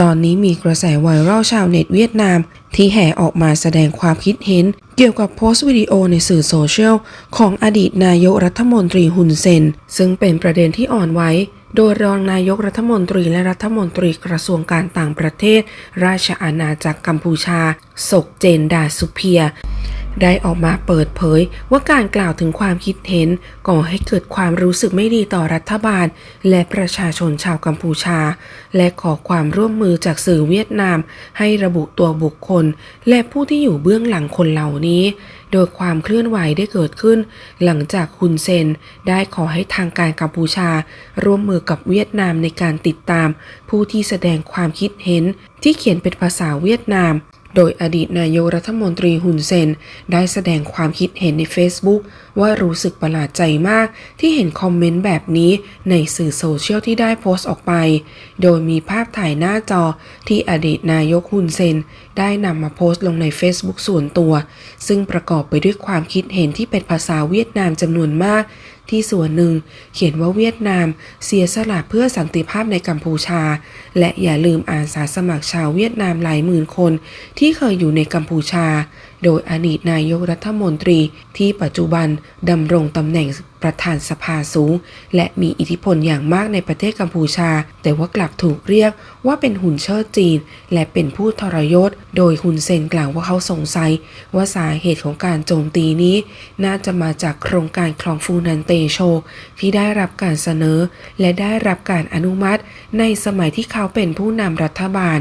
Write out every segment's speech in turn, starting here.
ตอนนี้มีกระแสไวรัลชาวเน็ตเวียดนาม ที่แห่ออกมาแสดงความคิดเห็น เกี่ยวกับโพสต์วิดีโอในสื่อโซเชียล ของอดีตนายกรัฐมนตรีฮุนเซน ซึ่งเป็นประเด็นที่อ่อนไหวโดยรองนายกรัฐมนตรีและรัฐมนตรีกระทรวงการต่างประเทศ ราชอาณาจักรกัมพูชาศกเจนดาสุเพีย ได้ออกมาเปิดเผยว่าการกล่าวถึงความคิดเห็นก่อให้เกิดความรู้สึกไม่ดีต่อรัฐบาล และประชาชนชาวกัมพูชา และขอความร่วมมือจากสื่อเวียดนาม ให้ระบุตัวบุคคล และผู้ที่อยู่เบื้องหลังคนเหล่านี้ โดยความเคลื่อนไหวได้เกิดขึ้น หลังจากฮุนเซนได้ขอให้ทางการกัมพูชา ร่วมมือกับเวียดนามในการติดตาม ผู้ที่แสดงความคิดเห็นที่เขียนเป็นภาษาเวียดนาม โดยอดีตนายกรัฐมนตรีฮุนเซน ได้แสดงความคิดเห็นใน Facebook ว่ารู้สึกประหลาดใจมากที่เห็นคอมเมนต์แบบนี้ในสื่อโซเชียลที่ได้โพสต์ออกไป โดยมีภาพถ่ายหน้าจอที่อดีตนายกฮุนเซน ได้นำมาโพสต์ลงใน Facebook ส่วนตัว ซึ่งประกอบไปด้วยความคิดเห็นที่เป็นภาษาเวียดนามจำนวนมาก ที่ส่วนหนึ่งเขียนว่าเวียดนามเสียสละเพื่อสันติภาพในกัมพูชา และอย่าลืมอาสาสมัครชาวเวียดนามหลายหมื่นคนที่เคยอยู่ในกัมพูชา โดยอดีตนายกรัฐมนตรีที่ปัจจุบันดำรงตำแหน่ง ประธานสภาสูง และมีอิทธิพลอย่างมากในประเทศกัมพูชา แต่ว่ากลับถูกเรียกว่าเป็นหุ่นเชิดจีน และเป็นผู้ทรยศ โดยฮุนเซนกล่าวว่าเขาสงสัย ว่าสาเหตุของการโจมตีนี้ น่าจะมาจากโครงการคลองฟูนันเตโช ที่ได้รับการเสนอ และได้รับการอนุมัติ ในสมัยที่เขาเป็นผู้นำรัฐบาล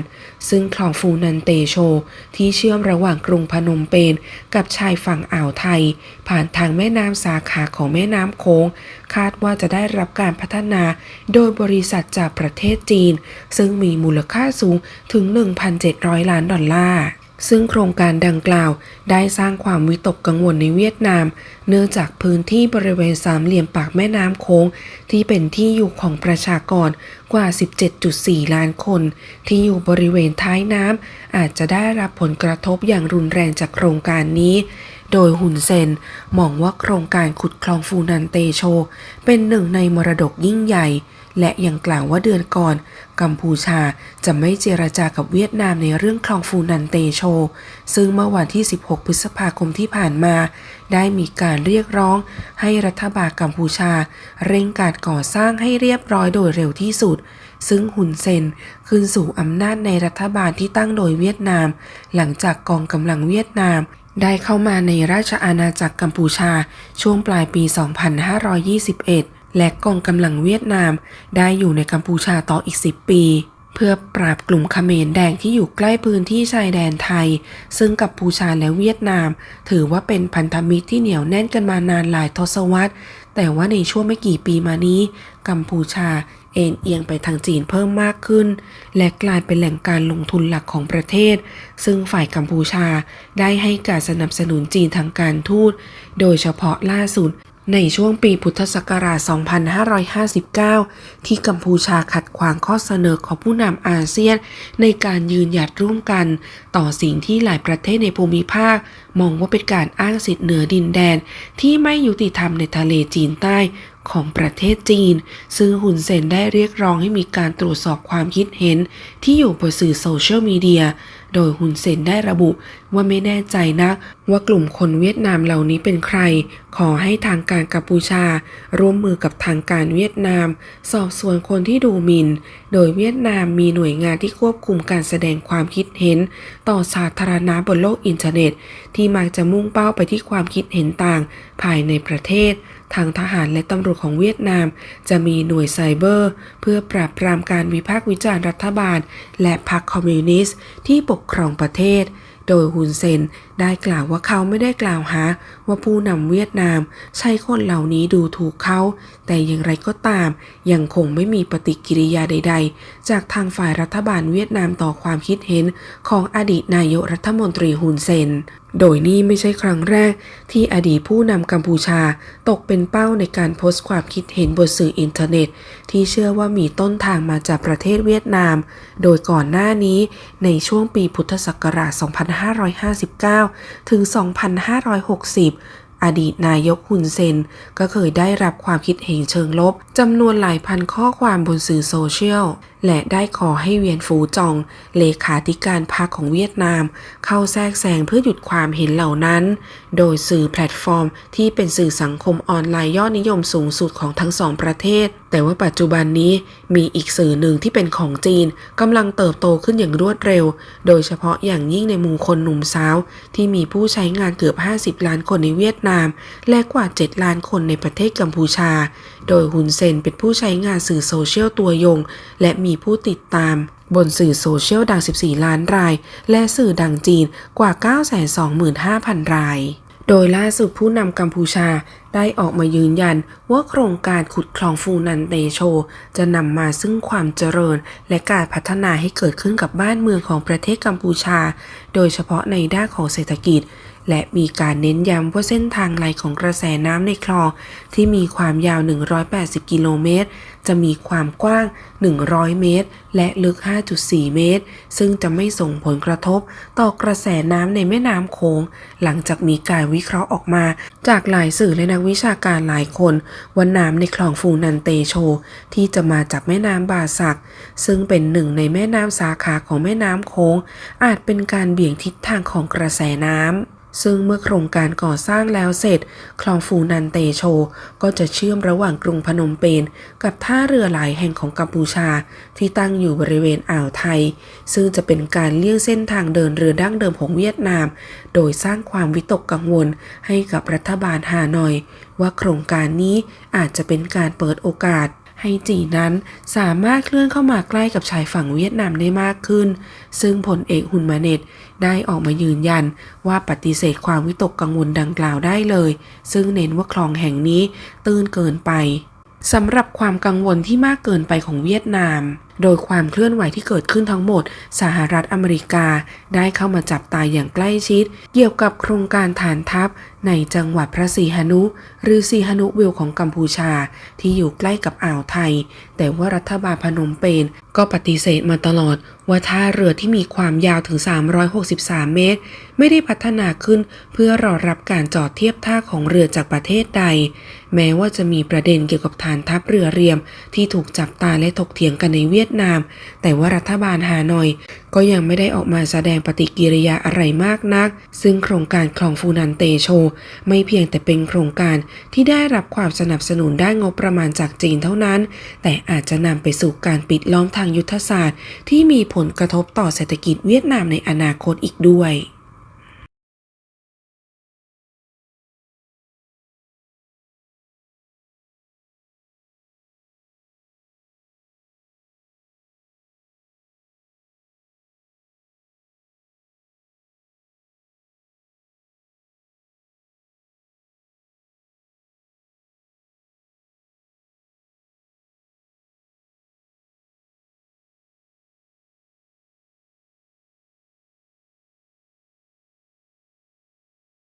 ซึ่งคลองฟูนันเตโช ที่เชื่อมระหว่างกรุงพนมเปญกับชายฝั่งอ่าวไทย ผ่านทางแม่น้ำสาขาของแม่น้ำโค้ง คาดว่าจะได้รับการพัฒนาโดยบริษัทจากประเทศจีน ซึ่งมีมูลค่าสูงถึง 1,700 ล้านดอลลาร์ ซึ่งโครงการดังกล่าวได้สร้างความวิตกกังวลในเวียดนาม เนื่องจากพื้นที่บริเวณสามเหลี่ยมปากแม่น้ำโค้ง ที่เป็นที่อยู่ของประชากรกว่า 17.4 ล้านคน ที่อยู่บริเวณท้ายน้ำอาจจะได้รับผลกระทบอย่างรุนแรงจากโครงการนี้ โดยหุนเซนมองว่าโครงการขุดคลองฟูนันเตโช เป็นหนึ่งในมรดกยิ่งใหญ่ และยังกล่าวว่าเดือนก่อน กัมพูชาจะไม่เจรจากับเวียดนามในเรื่องคลองฟูนันเตโช ซึ่งเมื่อวันที่ 16 พฤษภาคมที่ผ่านมา ได้มีการเรียกร้องให้รัฐบาลกัมพูชา เร่งการก่อสร้างให้เรียบร้อยโดยเร็วที่สุด ซึ่งฮุนเซนขึ้นสู่อำนาจในรัฐบาลที่ตั้งโดยเวียดนาม หลังจากกองกำลังเวียดนามได้เข้ามาในราชอาณาจักรกัมพูชาช่วงปลายปี 2521 และกองกำลังเวียดนามได้อยู่ในกัมพูชาต่ออีก 10 ปี เพื่อปราบกลุ่มเขมรแดงที่อยู่ใกล้พื้นที่ชายแดนไทย ซึ่งกัมพูชาและเวียดนาม ถือว่าเป็นพันธมิตรที่เหนียวแน่นกันมานานหลายทศวรรษ แต่ว่าในช่วงไม่กี่ปีมานี้ กัมพูชาเอ็นเอียงไปทางจีนเพิ่มมากขึ้น และกลายเป็นแหล่งการลงทุนหลักของประเทศ ซึ่งฝ่ายกัมพูชาได้ให้การสนับสนุนจีนทางการทูต โดยเฉพาะล่าสุด ในช่วงปีพุทธศักราช 2559 ที่กัมพูชาขัดขวางข้อเสนอของผู้นำอาเซียน ในการยืนหยัดร่วมกัน ต่อสิ่งที่หลายประเทศในภูมิภาค มองว่าเป็นการอ้างสิทธิเหนือดินแดน ที่ไม่ยุติธรรมในทะเลจีนใต้ ของประเทศจีน ซึ่งฮุนเซนได้เรียกร้องให้มีการตรวจสอบความคิดเห็นที่อยู่บนสื่อโซเชียลมีเดีย โดยฮุนเซนได้ระบุว่าไม่แน่ใจนักว่ากลุ่มคนเวียดนามเหล่านี้เป็นใคร ขอให้ทางการกัมพูชา ร่วมมือกับทางการเวียดนาม สอบสวนคนที่ดูหมิน่น โดยเวียดนามมีหน่วยงานที่ควบคุมการแสดงความคิดเห็น ต่อสาธารณะบนโลกอินเทอร์เน็ต ที่มักจะมุ่งเป้าไปที่ความคิดเห็นต่างภายในประเทศ ทางทหารและตำรวจของเวียดนาม จะมีหน่วยไซเบอร์ เพื่อปราบปรามการวิพากษ์วิจารณ์รัฐบาล และพรรคคอมมิวนิสต์ที่ปกครองประเทศ โดยฮุนเซนได้กล่าวว่าเขาไม่ได้กล่าวหา ว่าผู้นำเวียดนาม ใช้คนเหล่านี้ดูถูกเขา แต่อย่างไรก็ตาม ยังคงไม่มีปฏิกิริยาใด ๆ จากทางฝ่ายรัฐบาลเวียดนามต่อความคิดเห็นของอดีตนายกรัฐมนตรีฮุนเซน โดยนี่ไม่ใช่ครั้งแรกที่อดีตผู้นำกัมพูชาตกเป็นเป้าในการโพสต์ความคิดเห็นบนสื่ออินเทอร์เน็ต ที่เชื่อว่ามีต้นทางมาจากประเทศเวียดนาม โดยก่อนหน้านี้ในช่วงปีพุทธศักราช 2559 ถึง 2560อดีตนายกฮุนเซนก็เคยได้รับความคิดเห็นเชิงลบจำนวนหลายพันข้อความบนสื่อโซเชียล และได้ขอให้เวียนฟูจอง เลขาธิการพรรคของเวียดนาม เข้าแทรกแซงเพื่อหยุดความเห็นเหล่านั้น โดยสื่อแพลตฟอร์ม ที่เป็นสื่อสังคมออนไลน์ยอดนิยมสูงสุดของทั้งสองประเทศ แต่ว่าปัจจุบันนี้มีอีกสื่อหนึ่งที่เป็นของจีนกำลังเติบโตขึ้นอย่างรวดเร็ว โดยเฉพาะอย่างยิ่งในหมู่คนหนุ่มสาว ที่มีผู้ใช้งานเกือบ 50 ล้านคนในเวียดนาม และกว่า 7 ล้านคนในประเทศกัมพูชา โดยฮุนเซนเป็นผู้ใช้งานสื่อโซเชียลตัวยง และมีผู้ติดตาม บนสื่อโซเชียลดัง 14 ล้านราย และสื่อดังจีนกว่า 925,000 ราย โดยล่าสุดผู้นำกัมพูชาได้ออกมายืนยันว่าโครงการขุดคลองฟูนันเตโช จะนำมาซึ่งความเจริญ และการพัฒนาให้เกิดขึ้นกับบ้านเมืองของประเทศกัมพูชา โดยเฉพาะในด้านของเศรษฐกิจและมีการเน้นย้ำว่าเส้นทางไหลของกระแสน้ำในคลองที่มีความยาว 180 กิโลเมตร จะมีความกว้าง 100 เมตร และลึก 5.4 เมตร ซึ่งจะไม่ส่งผลกระทบต่อกระแสน้ำในแม่น้ำโขงหลังจากมีการวิเคราะห์ออกมา จากหลายสื่อและนักวิชาการหลายคนว่าน้ำในคลองฟูนันเตโช ที่จะมาจากแม่น้ำบาสัก ซึ่งเป็นหนึ่งในแม่น้ำสาขาของแม่น้ำโขงอาจเป็นการเบี่ยงทิศทางของกระแสน้ำ ซึ่งเมื่อโครงการก่อสร้างแล้วเสร็จ คลองฟูนันเตโช ก็จะเชื่อมระหว่างกรุงพนมเปญกับท่าเรือหลายแห่งของกัมพูชา ที่ตั้งอยู่บริเวณอ่าวไทย ซึ่งจะเป็นการเลี่ยงเส้นทางเดินเรือดั้งเดิมของเวียดนาม โดยสร้างความวิตกกังวลให้กับรัฐบาลฮานอย ว่าโครงการนี้อาจจะเป็นการเปิดโอกาส ให้จีนนั้นสามารถเคลื่อนเข้ามาใกล้กับชายฝั่งเวียดนามได้มากขึ้น ซึ่งพลเอกฮุนมาเน็ตได้ออกมายืนยันว่าปฏิเสธความวิตกกังวลดังกล่าวได้เลย ซึ่งเน้นว่าคลองแห่งนี้ตื้นเกินไปสำหรับความกังวลที่มากเกินไปของเวียดนาม โดยความเคลื่อนไหวที่เกิดขึ้นทั้งหมด สหรัฐอเมริกาได้เข้ามาจับตายอย่างใกล้ชิด เกี่ยวกับโครงการฐานทัพในจังหวัดพระศรีหนุ หรือสีหนุวิลของกัมพูชาที่อยู่ใกล้กับอ่าวไทย แต่ว่ารัฐบาลพนมเปญก็ปฏิเสธมาตลอด ว่าท่าเรือที่มีความยาวถึง 363 เมตร ไม่ได้พัฒนาขึ้นเพื่อรอรับการจอดเทียบท่าของเรือจากประเทศใด แม้ว่าจะมีประเด็นเกี่ยวกับฐานทัพเรือเรียม ที่ถูกจับตาและถกเถียงกันในเวียดนาม แต่ว่ารัฐบาลฮานอย ก็ยังไม่ได้ออกมาแสดงปฏิกิริยาอะไรมากนัก ซึ่งโครงการคลองฟูนันเตโชไม่เพียงแต่เป็นโครงการที่ได้รับความสนับสนุนด้านงบประมาณจากจีนเท่านั้น แต่อาจจะนำไปสู่การปิดล้อมทางยุทธศาสตร์ ที่มีผลกระทบต่อเศรษฐกิจเวียดนามในอนาคตอีกด้วย